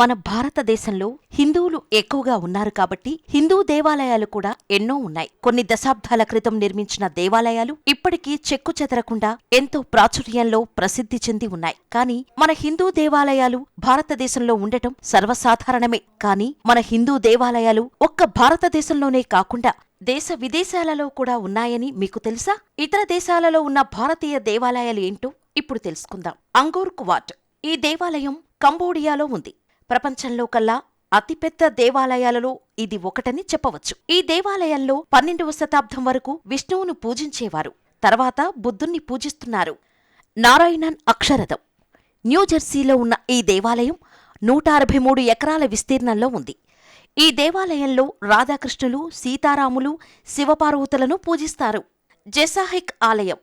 మన భారతదేశంలో హిందువులు ఎక్కువగా ఉన్నారు కాబట్టి హిందూ దేవాలయాలు కూడా ఎన్నో ఉన్నాయి. కొన్ని దశాబ్దాల క్రితం నిర్మించిన దేవాలయాలు ఇప్పటికీ చెక్కు చెదరకుండా ఎంతో ప్రాచుర్యంలో ప్రసిద్ధి చెంది ఉన్నాయి. కానీ మన హిందూ దేవాలయాలు భారతదేశంలో ఉండటం సర్వసాధారణమే. కానీ మన హిందూ దేవాలయాలు ఒక్క భారతదేశంలోనే కాకుండా దేశ విదేశాలలో కూడా ఉన్నాయని మీకు తెలుసా? ఇతర దేశాలలో ఉన్న భారతీయ దేవాలయాలు ఏంటో ఇప్పుడు తెలుసుకుందాం. అంగూర్ కువాట్ ఈ దేవాలయం కంబోడియాలో ఉంది. ప్రపంచంలో కల్లా అతిపెద్ద దేవాలయాలలో ఇది ఒకటని చెప్పవచ్చు. ఈ దేవాలయంలో పన్నెండవ శతాబ్దం వరకు విష్ణువును పూజించేవారు. తర్వాత బుద్ధుణ్ణి పూజిస్తున్నారు. నారాయణన్ అక్షరథం న్యూజెర్సీలో ఉన్న ఈ దేవాలయం నూట అరవై మూడు ఎకరాల విస్తీర్ణంలో ఉంది. ఈ దేవాలయంలో రాధాకృష్ణులు సీతారాములు శివపార్వతులను పూజిస్తారు. జెసాహిక్ ఆలయం.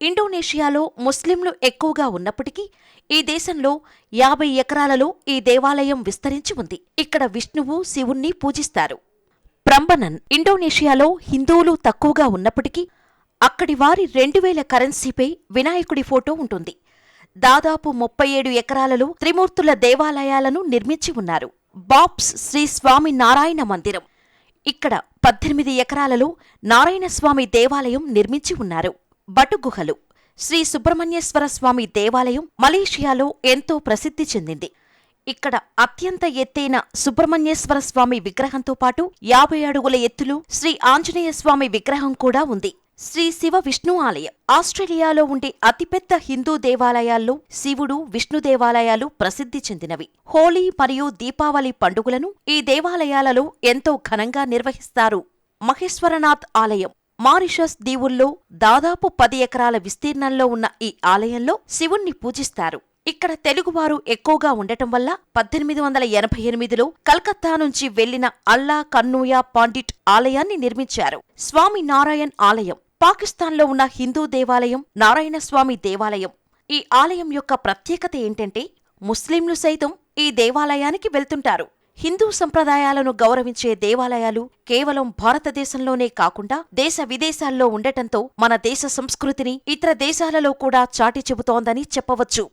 ఇండోనేషియాలో ముస్లింలు ఎక్కువగా ఉన్నప్పటికీ ఈ దేశంలో యాభై ఎకరాలలో ఈ దేవాలయం విస్తరించి ఉంది. ఇక్కడ విష్ణువు శివుణ్ణి పూజిస్తారు. ప్రంబనన్ ఇండోనేషియాలో హిందువులు తక్కువగా ఉన్నప్పటికీ అక్కడి వారి రెండు వేల కరెన్సీపై వినాయకుడి ఫోటో ఉంటుంది. దాదాపు ముప్పై ఏడు ఎకరాలలో త్రిమూర్తుల దేవాలయాలను నిర్మించి ఉన్నారు. బాబ్స్ శ్రీ స్వామి నారాయణ మందిరం. ఇక్కడ పద్దెనిమిది ఎకరాలలో నారాయణస్వామి దేవాలయం నిర్మించి ఉన్నారు. బటుగుహలు. శ్రీ సుబ్రహ్మణ్యేశ్వర స్వామి దేవాలయం మలేషియాలో ఎంతో ప్రసిద్ధి చెందింది. ఇక్కడ అత్యంత ఎత్తైన సుబ్రహ్మణ్యేశ్వర స్వామి విగ్రహంతో పాటు యాభై అడుగుల ఎత్తులు శ్రీ ఆంజనేయ స్వామి విగ్రహం కూడా ఉంది. శ్రీ శివ విష్ణు ఆలయం. ఆస్ట్రేలియాలో ఉండే అతిపెద్ద హిందూ దేవాలయాల్లో శివుడు విష్ణు దేవాలయాలు ప్రసిద్ధి చెందినవి. హోలీ మరియు దీపావళి పండుగలను ఈ దేవాలయాలలో ఎంతో ఘనంగా నిర్వహిస్తారు మహేశ్వరనాథ్ ఆలయం. మారిషస్ దీవుల్లో దాదాపు పది ఎకరాల విస్తీర్ణంలో ఉన్న ఈ ఆలయంలో శివుణ్ణి పూజిస్తారు. ఇక్కడ తెలుగువారు ఎక్కువగా ఉండటం వల్ల పద్దెనిమిది వందల ఎనభై ఎనిమిదిలో కలకత్తా నుంచి వెళ్ళిన అల్లా కన్నూయా పాండిట్ ఆలయాన్ని నిర్మించారు. స్వామి నారాయణ్ ఆలయం పాకిస్తాన్లో ఉన్న హిందూ దేవాలయం నారాయణ స్వామి దేవాలయం. ఈ ఆలయం యొక్క ప్రత్యేకత ఏంటంటే ముస్లింలు సైతం ఈ దేవాలయానికి వెళ్తుంటారు. హిందూ సంప్రదాయాలను గౌరవించే దేవాలయాలు కేవలం భారతదేశంలోనే కాకుండా దేశ విదేశాల్లో ఉండటంతో మన దేశ సంస్కృతిని ఇతర దేశాలలో కూడా చాటి చెబుతోందని చెప్పవచ్చు.